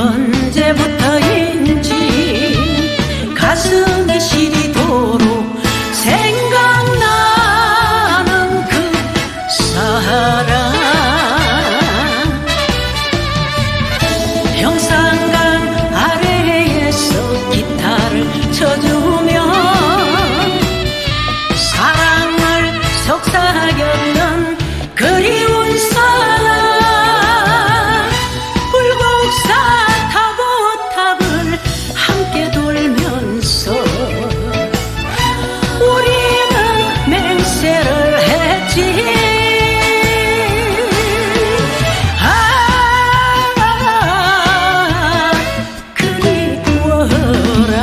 언제부터인지 가슴에 시리도록 생각나는 그 사랑. 평상강 아래에서 기타를 쳐주며 사랑을 속삭였던 그리운 맹세를 했지. 아 그리워라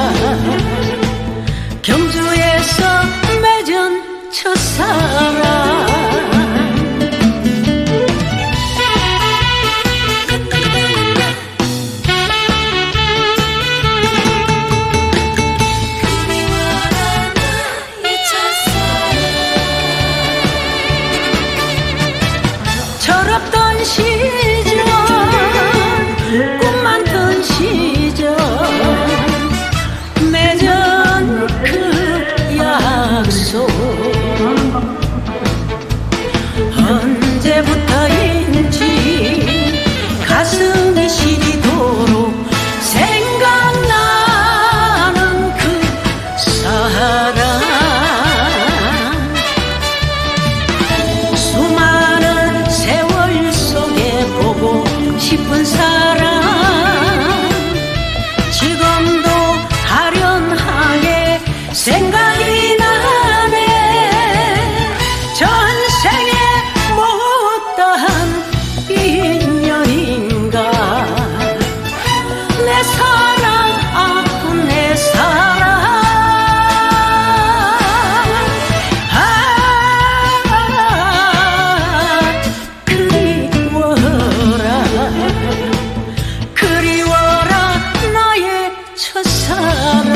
경주에서 맺은 첫사랑. 살았던 시절 sun